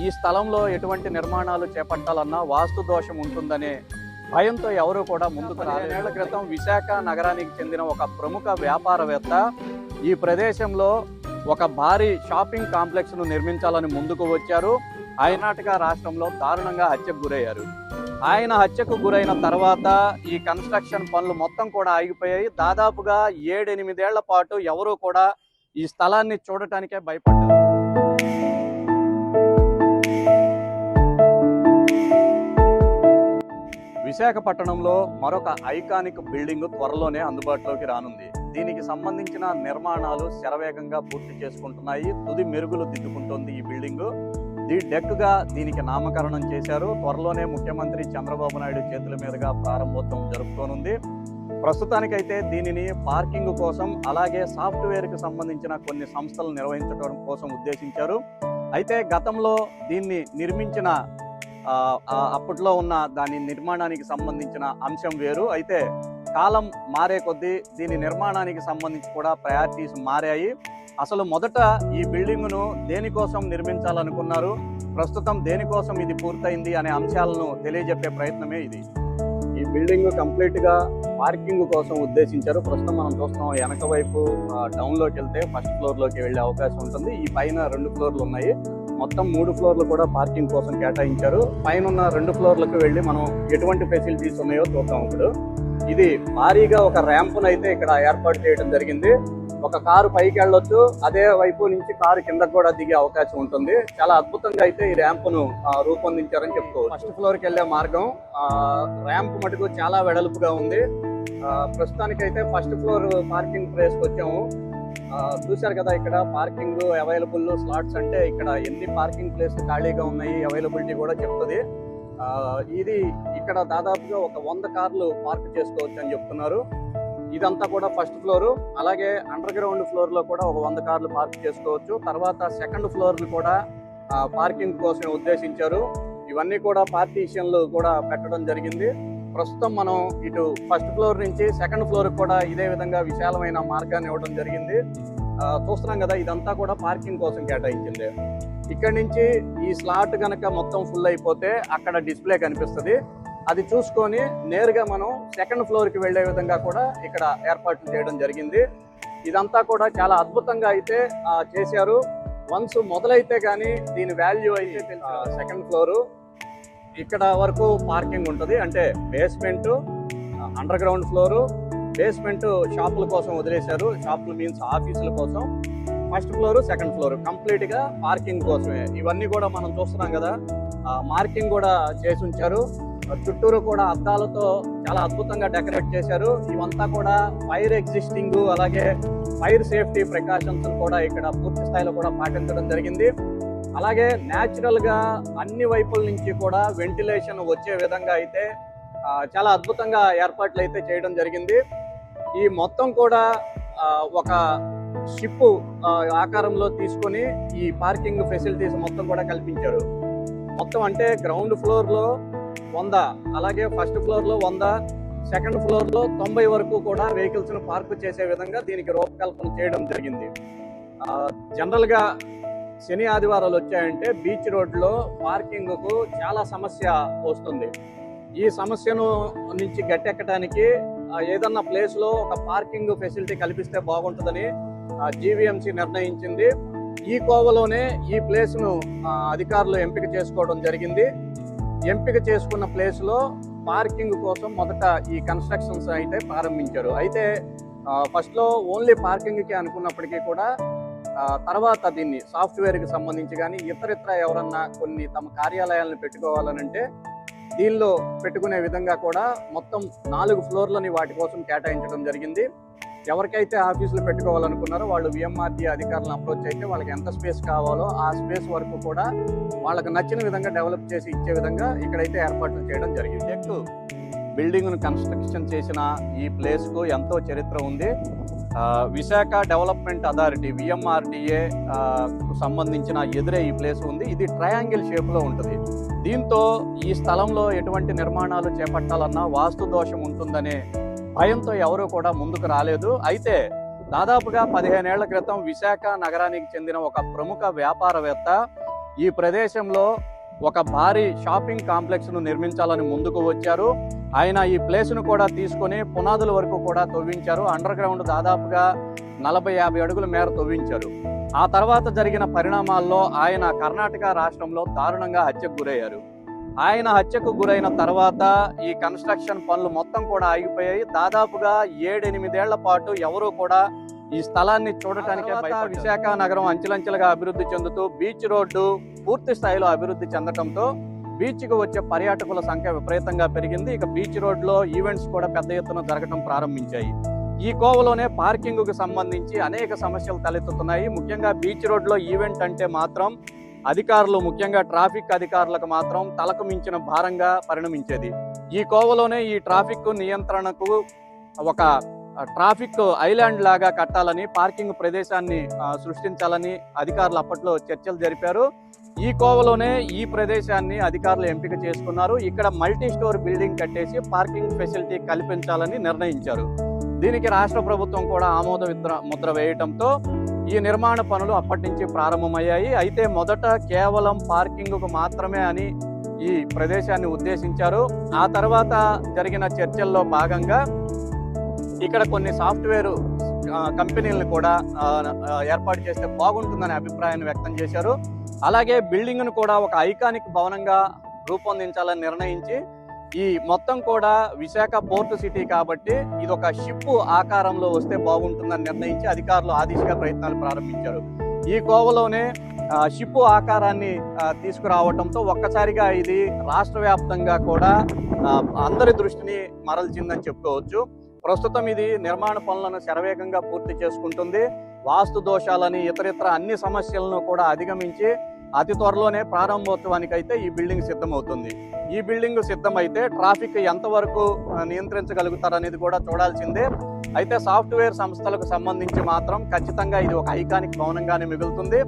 ఈ స్థలంలో ఎటువంటి నిర్మాణాలు చేపట్టాలన్నా వాస్తు దోషం ఉంటుందనే భయంతో ఎవరు కూడా ముందుకు రాలేళ్ళ క్రితం విశాఖ నగరానికి చెందిన ఒక ప్రముఖ వ్యాపారవేత్త ఈ ప్రదేశంలో ఒక భారీ షాపింగ్ కాంప్లెక్స్ను నిర్మించాలని ముందుకు వచ్చారు. కర్ణాటక రాష్ట్రంలో దారుణంగా హత్యకు గురయ్యారు. ఆయన హత్యకు గురైన తర్వాత ఈ కన్స్ట్రక్షన్ పనులు మొత్తం కూడా ఆగిపోయాయి. దాదాపుగా ఏడెనిమిదేళ్ళ పాటు ఎవరూ కూడా ఈ స్థలాన్ని చూడటానికే భయపడ్డారు. విశాఖపట్నంలో మరొక ఐకానిక్ బిల్డింగ్ త్వరలోనే అందుబాటులోకి రానుంది. దీనికి సంబంధించిన నిర్మాణాలు శరవేగంగా పూర్తి చేసుకుంటున్నాయి. తుది మెరుగులు దిద్దుకుంటోంది ఈ బిల్డింగ్. ది డెక్గా దీనికి నామకరణం చేశారు. త్వరలోనే ముఖ్యమంత్రి చంద్రబాబు నాయుడు చేతుల మీదుగా ప్రారంభోత్సవం జరుపుకోనుంది. ప్రస్తుతానికైతే దీనిని పార్కింగ్ కోసం అలాగే సాఫ్ట్వేర్కి సంబంధించిన కొన్ని సంస్థలు నిర్వహించడం కోసం ఉద్దేశించారు. అయితే గతంలో దీన్ని నిర్మించిన అప్పట్లో ఉన్న దాని నిర్మాణానికి సంబంధించిన అంశం వేరు. అయితే కాలం మారే కొద్దీ దీని నిర్మాణానికి సంబంధించి కూడా ప్రయారిటీస్ మారాయి. అసలు మొదట ఈ బిల్డింగ్ను దేనికోసం నిర్మించాలనుకున్నారు? ప్రస్తుతం దేనికోసం ఇది పూర్తయింది అనే అంశాలను తెలియజెప్పే ప్రయత్నమే ఇది. ఈ బిల్డింగ్ కంప్లీట్గా పార్కింగ్ కోసం ఉద్దేశించారు. ప్రస్తుతం మనం చూస్తున్నాం వెనక వైపు డౌన్లోకి వెళ్తే ఫస్ట్ ఫ్లోర్లోకి వెళ్ళే అవకాశం ఉంటుంది. ఈ పైన రెండు ఫ్లోర్లు ఉన్నాయి. మొత్తం మూడు ఫ్లోర్లు కూడా పార్కింగ్ కోసం కేటాయించారు. పైన ఉన్న రెండు ఫ్లోర్లకు వెళ్ళి మనం ఎటువంటి ఫెసిలిటీస్ ఉన్నాయో చూద్దాం ఇప్పుడు. ఇది భారీగా ఒక ర్యాంప్ అయితే ఇక్కడ ఏర్పాటు చేయడం జరిగింది. ఒక కారు పైకి వెళ్ళొచ్చు. అదే వైపు నుంచి కారు కిందకు కూడా దిగే అవకాశం ఉంటుంది. చాలా అద్భుతంగా అయితే ఈ ర్యాంప్ను ఆ, రూపొందించారని చెప్పుకోవచ్చు. ఫస్ట్ ఫ్లోర్కి వెళ్ళే మార్గం ర్యాంప్ మటుకు చాలా వెడల్పుగా ఉంది. ఆ, ప్రస్తుతానికైతే ఫస్ట్ ఫ్లోర్ పార్కింగ్ ప్లేస్కి వచ్చాము. చూశారు కదా ఇక్కడ పార్కింగ్ అవైలబుల్ స్లాట్స్ అంటే ఇక్కడ ఎన్ని పార్కింగ్ ప్లేస్ ఖాళీగా ఉన్నాయి అవైలబిలిటీ కూడా చెప్తుంది. ఆ, ఇది ఇక్కడ దాదాపుగా ఒక వంద కార్లు పార్క్ చేసుకోవచ్చు అని చెప్తున్నారు. ఇదంతా కూడా ఫస్ట్ ఫ్లోర్ అలాగే అండర్ గ్రౌండ్ ఫ్లోర్లో కూడా ఒక వంద కార్లు పార్క్ చేసుకోవచ్చు. తర్వాత సెకండ్ ఫ్లోర్ కూడా పార్కింగ్ కోసం ఉద్దేశించారు. ఇవన్నీ కూడా పార్టీషన్లు కూడా పెట్టడం జరిగింది. ప్రస్తుతం మనం ఇటు ఫస్ట్ ఫ్లోర్ నుంచి సెకండ్ ఫ్లోర్ కూడా ఇదే విధంగా విశాలమైన మార్గాన్ని ఇవ్వడం జరిగింది. చూస్తున్నాం కదా ఇదంతా కూడా పార్కింగ్ కోసం కేటాయించింది. ఇక్కడ నుంచి ఈ స్లాట్ కనుక మొత్తం ఫుల్ అయిపోతే అక్కడ డిస్ప్లే కనిపిస్తుంది. అది చూసుకొని నేరుగా మనం సెకండ్ ఫ్లోర్కి వెళ్ళే విధంగా కూడా ఇక్కడ ఏర్పాట్లు చేయడం జరిగింది. ఇదంతా కూడా చాలా అద్భుతంగా అయితే చేశారు. వన్స్ మొదలైతే కానీ దీని వాల్యూ అయితే సెకండ్ ఫ్లోర్ ఇక్కడ వరకు పార్కింగ్ ఉంటుంది. అంటే basement under ground floor basement షాపుల కోసం వదిలేశారు. షాపులు మీన్స్ ఆఫీసుల కోసం. ఫస్ట్ ఫ్లోర్ సెకండ్ ఫ్లోర్ కంప్లీట్గా పార్కింగ్ కోసమే. ఇవన్నీ కూడా మనం చూస్తున్నాం కదా. మార్కింగ్ కూడా చేసి ఉంచారు. చుట్టూరు కూడా అద్దాలతో చాలా అద్భుతంగా డెకరేట్ చేశారు. ఇవంతా కూడా ఫైర్ ఎగ్జిస్టింగ్ అలాగే ఫైర్ సేఫ్టీ ప్రికాషన్స్ కూడా ఇక్కడ పూర్తి స్థాయిలో కూడా పాటించడం జరిగింది. అలాగే న్యాచురల్గా అన్ని వైపుల నుంచి కూడా వెంటిలేషన్ వచ్చే విధంగా అయితే చాలా అద్భుతంగా ఏర్పాట్లు అయితే చేయడం జరిగింది. ఈ మొత్తం కూడా ఒక షిప్ ఆకారంలో తీసుకొని ఈ పార్కింగ్ ఫెసిలిటీస్ మొత్తం కూడా కల్పించారు. మొత్తం అంటే గ్రౌండ్ ఫ్లోర్లో వంద అలాగే ఫస్ట్ ఫ్లోర్లో వంద సెకండ్ ఫ్లోర్లో తొంభై వరకు కూడా వెహికల్స్ను పార్క్ చేసే విధంగా దీనికి రూపకల్పన చేయడం జరిగింది. జనరల్గా శని ఆదివారాలు వచ్చాయంటే బీచ్ రోడ్లో పార్కింగ్కు చాలా సమస్య వస్తుంది. ఈ సమస్యను నుంచి గట్టెక్కడానికి ఏదన్నా ప్లేస్లో ఒక పార్కింగ్ ఫెసిలిటీ కల్పిస్తే బాగుంటుందని జీవీఎంసీ నిర్ణయించింది. ఈ కోవలోనే ఈ ప్లేస్ను అధికారులు ఎంపిక చేసుకోవడం జరిగింది. ఎంపిక చేసుకున్న ప్లేస్లో పార్కింగ్ కోసం మొదట ఈ కన్స్ట్రక్షన్స్ అయితే ప్రారంభించారు. అయితే ఫస్ట్లో ఓన్లీ పార్కింగ్కి అనుకున్నప్పటికీ కూడా తర్వాత దీన్ని సాఫ్ట్వేర్కి సంబంధించి కానీ ఇతరితర ఎవరన్నా కొన్ని తమ కార్యాలయాలను పెట్టుకోవాలనంటే దీనిలో పెట్టుకునే విధంగా కూడా మొత్తం నాలుగు ఫ్లోర్లని వాటి కోసం కేటాయించడం జరిగింది. ఎవరికైతే ఆఫీసులు పెట్టుకోవాలనుకున్నారో వాళ్ళు విఎంఆర్టీ అధికారులను అప్రోచ్ అయితే వాళ్ళకి ఎంత స్పేస్ కావాలో ఆ స్పేస్ వరకు కూడా వాళ్ళకు నచ్చిన విధంగా డెవలప్ చేసి ఇచ్చే విధంగా ఇక్కడైతే ఏర్పాట్లు చేయడం జరిగింది. నెక్స్ట్ బిల్డింగ్ను కన్స్ట్రక్షన్ చేసిన ఈ ప్లేస్కు ఎంతో చరిత్ర ఉంది. విశాఖ డెవలప్మెంట్ అథారిటీ విఎంఆర్డిఏ సంబంధించిన ఎదురే ఈ ప్లేస్ ఉంది. ఇది ట్రయాంగిల్ షేప్లో ఉంటుంది. దీంతో ఈ స్థలంలో ఎటువంటి నిర్మాణాలు చేపట్టాలన్నా వాస్తు దోషం ఉంటుందనే భయంతో ఎవరూ కూడా ముందుకు రాలేదు. అయితే దాదాపుగా పదిహేనేళ్ళ క్రితం విశాఖ నగరానికి చెందిన ఒక ప్రముఖ వ్యాపారవేత్త ఈ ప్రదేశంలో ఒక భారీ షాపింగ్ కాంప్లెక్స్ను నిర్మించాలని ముందుకు వచ్చారు. ఆయన ఈ ప్లేస్ను కూడా తీసుకొని పునాదుల వరకు కూడా తవ్వించారు. అండర్ గ్రౌండ్ దాదాపుగా నలభై యాభై అడుగుల మేర తవ్వించారు. ఆ తర్వాత జరిగిన పరిణామాల్లో ఆయన కర్ణాటక రాష్ట్రంలో దారుణంగా హత్యకు గురయ్యారు. ఆయన హత్యకు గురైన తర్వాత ఈ కన్స్ట్రక్షన్ పనులు మొత్తం కూడా ఆగిపోయాయి. దాదాపుగా ఏడెనిమిదేళ్ళ పాటు ఎవరూ కూడా ఈ స్థలాన్ని చూడటానికే. విశాఖ నగరం అంచెలంచెలుగా అభివృద్ధి చెందుతూ బీచ్ రోడ్డు పూర్తి స్థాయిలో అభివృద్ధి చెందటంతో బీచ్కు వచ్చే పర్యాటకుల సంఖ్య విపరీతంగా పెరిగింది. ఇక బీచ్ రోడ్లో ఈవెంట్స్ కూడా పెద్ద ఎత్తున జరగడం ప్రారంభించాయి. ఈ కోవలోనే పార్కింగ్కు సంబంధించి అనేక సమస్యలు తలెత్తుతున్నాయి. ముఖ్యంగా బీచ్ రోడ్లో ఈవెంట్ అంటే మాత్రం అధికారులు ముఖ్యంగా ట్రాఫిక్ అధికారులకు మాత్రం తలకు మించిన భారంగా పరిణమించేది. ఈ కోవలోనే ఈ ట్రాఫిక్ నియంత్రణకు ఒక ట్రాఫిక్ ఐలాండ్ లాగా కట్టాలని పార్కింగ్ ప్రదేశాన్ని సృష్టించాలని అధికారులు అప్పట్లో చర్చలు జరిపారు. ఈ కోవలోనే ఈ ప్రదేశాన్ని అధికారులు ఎంపిక చేసుకున్నారు. ఇక్కడ మల్టీ స్టోర్ బిల్డింగ్ కట్టేసి పార్కింగ్ ఫెసిలిటీ కల్పించాలని నిర్ణయించారు. దీనికి రాష్ట్ర ప్రభుత్వం కూడా ఆమోద ముద్ర ముద్ర వేయటంతో ఈ నిర్మాణ పనులు అప్పటి నుంచి ప్రారంభమయ్యాయి. అయితే మొదట కేవలం పార్కింగ్కు మాత్రమే అని ఈ ప్రదేశాన్ని ఉద్దేశించారు. ఆ తర్వాత జరిగిన చర్చల్లో భాగంగా ఇక్కడ కొన్ని సాఫ్ట్వేర్ కంపెనీలను కూడా ఏర్పాటు చేస్తే బాగుంటుందనే అభిప్రాయాన్ని వ్యక్తం చేశారు. అలాగే బిల్డింగ్ను కూడా ఒక ఐకానిక్ భవనంగా రూపొందించాలని నిర్ణయించి ఈ మొత్తం కూడా విశాఖ పోర్టు సిటీ కాబట్టి ఇది ఒక షిప్ ఆకారంలో వస్తే బాగుంటుందని నిర్ణయించి అధికారులు ఆదిశగా ప్రయత్నాలు ప్రారంభించారు. ఈ కోవలోనే షిప్ ఆకారాన్ని తీసుకురావడంతో ఒక్కసారిగా ఇది రాష్ట్ర వ్యాప్తంగా కూడా అందరి దృష్టిని మరల్చిందని చెప్పుకోవచ్చు. ప్రస్తుతం ఇది నిర్మాణ పనులను శరవేగంగా పూర్తి చేసుకుంటుంది. వాస్తు దోషాలని ఇతరితర అన్ని సమస్యలను కూడా అధిగమించి అతి త్వరలోనే ప్రారంభోత్సవానికి అయితే ఈ బిల్డింగ్ సిద్ధమవుతుంది. ఈ బిల్డింగ్ సిద్ధమైతే ట్రాఫిక్ ఎంతవరకు నియంత్రించగలుగుతారనేది కూడా చూడాల్సిందే. అయితే సాఫ్ట్వేర్ సంస్థలకు సంబంధించి మాత్రం ఖచ్చితంగా ఇది ఒక ఐకానిక్ భవనంగానే మిగులుతుంది.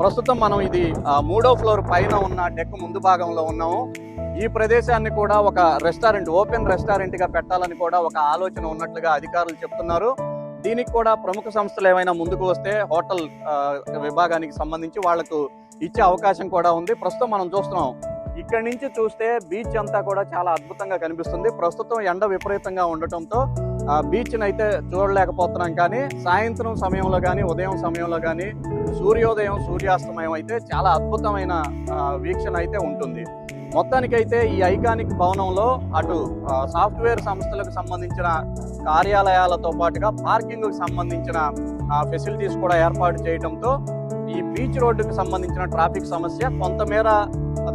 ప్రస్తుతం మనం ఇది మూడో ఫ్లోర్ పైన ఉన్న డెక్ ముందు భాగంలో ఉన్నాము. ఈ ప్రదేశాన్ని కూడా ఒక రెస్టారెంట్ ఓపెన్ రెస్టారెంట్గా పెట్టాలని కూడా ఒక ఆలోచన ఉన్నట్లుగా అధికారులు చెప్తున్నారు. దీనికి కూడా ప్రముఖ సంస్థలు ఏమైనా ముందుకు వస్తే హోటల్ విభాగానికి సంబంధించి వాళ్ళకు ఇచ్చే అవకాశం కూడా ఉంది. ప్రస్తుతం మనం చూస్తున్నాం. ఇక్కడి నుంచి చూస్తే బీచ్ అంతా కూడా చాలా అద్భుతంగా కనిపిస్తుంది. ప్రస్తుతం ఎండ విపరీతంగా ఉండటంతో ఆ బీచ్ అయితే చూడలేకపోతున్నాం కానీ సాయంత్రం సమయంలో కానీ ఉదయం సమయంలో కానీ సూర్యోదయం సూర్యాస్తమయం అయితే చాలా అద్భుతమైన వీక్షణ అయితే ఉంటుంది. మొత్తానికైతే ఈ ఐకానిక్ భవనంలో అటు సాఫ్ట్వేర్ సంస్థలకు సంబంధించిన కార్యాలయాలతో పాటుగా పార్కింగ్కు సంబంధించిన ఆ, ఫెసిలిటీస్ కూడా ఏర్పాటు చేయడంతో ఈ బీచ్ రోడ్డుకు సంబంధించిన ట్రాఫిక్ సమస్య కొంతమేర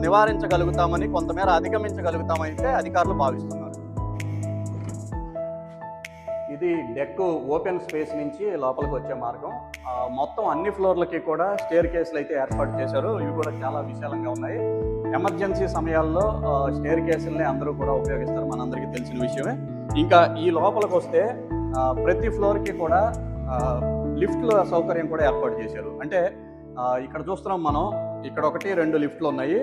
నివారించగలుగుతామని కొంతమేర అధిగమించగలుగుతామని అయితే అధికారులు భావిస్తున్నారు. ఇది డెక్ ఓపెన్ స్పేస్ నుంచి లోపలికి వచ్చే మార్గం. మొత్తం అన్ని ఫ్లోర్లకి కూడా స్టేర్ కేసులు అయితే ఏర్పాటు చేశారు. ఇవి కూడా చాలా విశాలంగా ఉన్నాయి. ఎమర్జెన్సీ సమయాల్లో స్టేర్ కేసుల్ని అందరూ కూడా ఉపయోగిస్తారు. మనందరికీ తెలిసిన విషయమే. ఇంకా ఈ లోపలికి వస్తే ప్రతి ఫ్లోర్కి కూడా లిఫ్ట్ల సౌకర్యం కూడా ఏర్పాటు చేశారు. అంటే ఇక్కడ చూస్తున్నాం మనం. ఇక్కడ ఒకటి రెండు లిఫ్ట్లు ఉన్నాయి.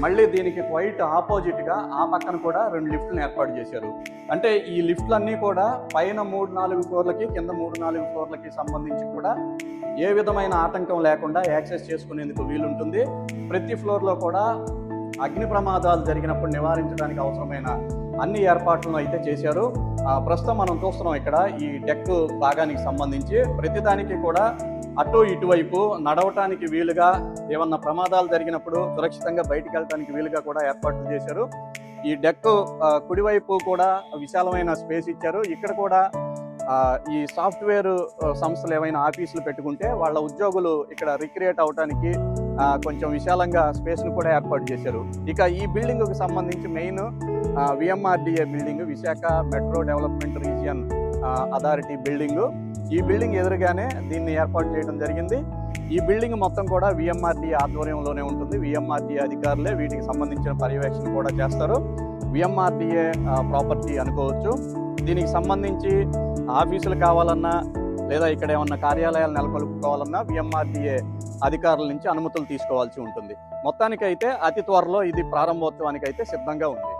మళ్ళీ దీనికి క్వైట్ ఆపోజిట్గా ఆ పక్కన కూడా రెండు లిఫ్ట్లను ఏర్పాటు చేశారు. అంటే ఈ లిఫ్ట్లన్నీ కూడా పైన మూడు నాలుగు ఫ్లోర్లకి కింద మూడు నాలుగు ఫ్లోర్లకి సంబంధించి కూడా ఏ విధమైన ఆటంకం లేకుండా యాక్సెస్ చేసుకునేందుకు వీలుంటుంది. ప్రతి ఫ్లోర్లో కూడా అగ్ని ప్రమాదాలు జరిగినప్పుడు నివారించడానికి అవసరమైన అన్ని ఏర్పాట్లను అయితే చేశారు. ప్రస్తుతం మనం చూస్తున్నాం ఇక్కడ ఈ డెక్ భాగానికి సంబంధించి. ప్రతిదానికి కూడా అటు ఇటువైపు నడవటానికి వీలుగా ఏమన్నా ప్రమాదాలు జరిగినప్పుడు సురక్షితంగా బయటికి వెళ్ళడానికి వీలుగా కూడా ఏర్పాట్లు చేశారు. ఈ డెక్ కుడివైపు కూడా విశాలమైన స్పేస్ ఇచ్చారు. ఇక్కడ కూడా ఈ సాఫ్ట్వేర్ సంస్థలు ఏమైనా ఆఫీసులు పెట్టుకుంటే వాళ్ళ ఉద్యోగులు ఇక్కడ రిక్రియేట్ అవడానికి కొంచెం విశాలంగా స్పేస్ను కూడా ఏర్పాటు చేశారు. ఇక ఈ బిల్డింగ్కు సంబంధించి main VMRDA building Visakha metro development region authority building ఈ బిల్డింగ్ ఎదురుగానే దీన్ని ఏర్పాటు చేయడం జరిగింది. ఈ బిల్డింగ్ మొత్తం కూడా విఎంఆర్డిఏ ఆధ్వర్యంలోనే ఉంటుంది. విఎంఆర్డి అధికారులే వీటికి సంబంధించిన పర్యవేక్షణ కూడా చేస్తారు. విఎంఆర్డిఏ ప్రాపర్టీ అనుకోవచ్చు. దీనికి సంబంధించి ఆఫీసులు కావాలన్నా లేదా ఇక్కడ ఏమన్నా కార్యాలయాలు నెలకొల్పుకోవాలన్నా విఎంఆర్డిఏ అధికారుల నుంచి అనుమతులు తీసుకోవాల్సి ఉంటుంది. మొత్తానికైతే అతి త్వరలో ఇది ప్రారంభోత్సవానికి అయితే సిద్ధంగా ఉంది.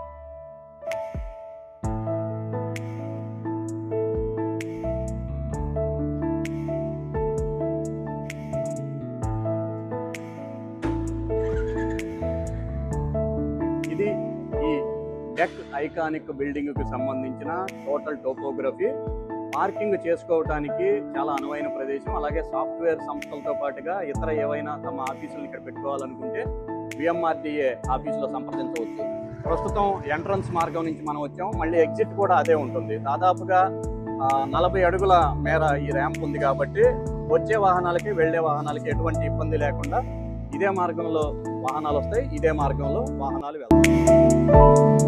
డెక్ ఐకానిక్ బిల్డింగ్కు సంబంధించిన టోటల్ టోపోగ్రఫీ పార్కింగ్ చేసుకోవడానికి చాలా అనువైన ప్రదేశం. అలాగే సాఫ్ట్వేర్ సంస్థలతో పాటుగా ఇతర ఏవైనా తమ ఆఫీసులు ఇక్కడ పెట్టుకోవాలనుకుంటే బిఎంఆర్టీఏ ఆఫీసులో సంప్రదించవచ్చు. ప్రస్తుతం ఎంట్రన్స్ మార్గం నుంచి మనం వచ్చాం. మళ్ళీ ఎగ్జిట్ కూడా అదే ఉంటుంది. దాదాపుగా నలభై అడుగుల మేర ఈ ర్యాంప్ ఉంది కాబట్టి వచ్చే వాహనాలకి వెళ్ళే వాహనాలకి ఎటువంటి ఇబ్బంది లేకుండా ఇదే మార్గంలో వాహనాలు వస్తాయి. ఇదే మార్గంలో వాహనాలు వెళ్తాయి.